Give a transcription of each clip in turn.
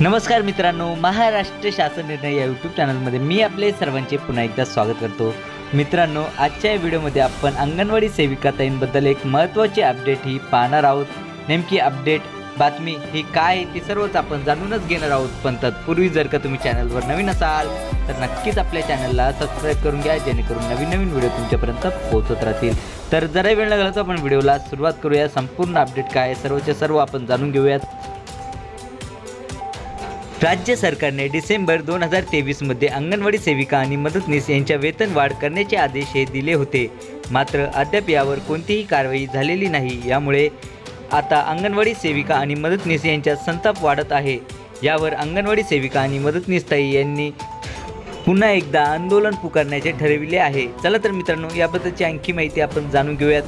नमस्कार मित्रांनो महाराष्ट्र शासन निर्णय या यूट्यूब चॅनलमध्ये मी आपले सर्वांचे पुन्हा एकदा स्वागत करतो. मित्रांनो आजच्या या व्हिडिओमध्ये आपण अंगणवाडी सेविकाताईंबद्दल एक महत्त्वाची अपडेट ही पाहणार आहोत. नेमकी अपडेट बातमी ही काय आहे ती सर्वच आपण जाणूनच घेणार आहोत. पण तत्पूर्वी जर का तुम्ही चॅनलवर नवीन असाल तर नक्कीच आपल्या चॅनलला सबस्क्राईब करून घ्या जेणेकरून नवीन नवीन व्हिडिओ तुमच्यापर्यंत पोहोचत राहतील. तर जरा वेळ लागला तर आपण व्हिडिओला सुरुवात करूया. संपूर्ण अपडेट काय आहे सर्व आपण जाणून घेऊयात. राज्य सरकारने डिसेंबर दोन हजार तेवीसमध्ये अंगणवाडी सेविका आणि मदतनीस यांच्या वेतन वाढ करण्याचे आदेश हे दिले होते. मात्र अद्याप यावर कोणतीही कारवाई झालेली नाही. यामुळे आता अंगणवाडी सेविका आणि मदतनीस यांच्यात संताप वाढत आहे. यावर अंगणवाडी सेविका आणि मदतनीसताई यांनी पुन्हा एकदा आंदोलन पुकारण्याचे ठरविले आहे. चला तर मित्रांनो याबद्दलची आणखी माहिती आपण जाणून घेऊयात.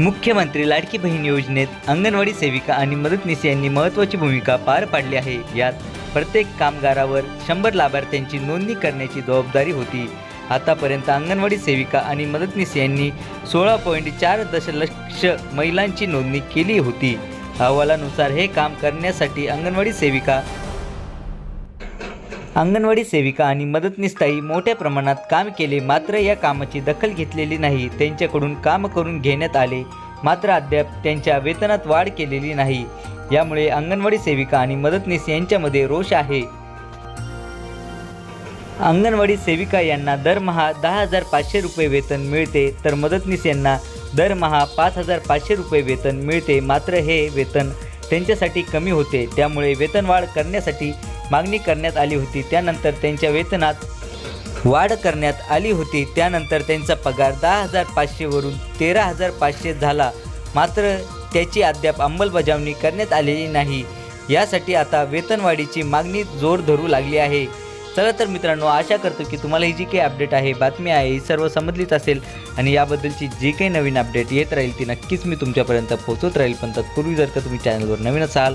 मुख्यमंत्री लाडकी बहीण योजनेत अंगणवाडी सेविका आणि मदतनीस यांनी महत्त्वाची भूमिका पार पाडली आहे. यात प्रत्येक कामगारावर शंभर लाभार्थ्यांची नोंदणी करण्याची जबाबदारी होती. आतापर्यंत अंगणवाडी सेविका आणि मदतनीस यांनी सोळा पॉईंट चार दशलक्ष महिलांची नोंदणी केली होती. अहवालानुसार हे काम करण्यासाठी अंगणवाडी सेविका अंगणवाडी सेविका आणि मदतनीसताई मोठ्या प्रमाणात काम केले मात्र या कामाची दखल घेतलेली नाही. त्यांच्याकडून काम करून घेण्यात आले मात्र अद्याप त्यांच्या वेतनात वाढ केलेली नाही. यामुळे अंगणवाडी सेविका आणि मदतनीस यांच्यामध्ये रोष आहे. अंगणवाडी सेविका यांना दरमहा दहा हजार पाचशे रुपये वेतन मिळते तर मदतनीस यांना दरमहा पाच हजार पाचशे रुपये वेतन मिळते मात्र हे वेतन त्यांच्यासाठी कमी होते. त्यामुळे वेतनवाढ करण्यासाठी मागणी करण्यात आली होती. त्यानंतर त्यांच्या वेतनात वाढ करण्यात आली होती. त्यानंतर त्यांचा पगार दहा हजार पाचशेवरून तेरा हजार पाचशे झाला. मात्र त्याची अद्याप अंमलबजावणी करण्यात आलेली नाही. यासाठी आता वेतनवाढीची मागणी जोर धरू लागली आहे. चला तर मित्रांनो आशा करतो की तुम्हाला ही जी काही अपडेट आहे बातमी आहे ही सर्व समजलीच असेल. आणि याबद्दलची जी काही नवीन अपडेट येत राहील ती नक्कीच मी तुमच्यापर्यंत पोहोचत राहील. पण तत्पूर्वी जर का तुम्ही चॅनलवर नवीन असाल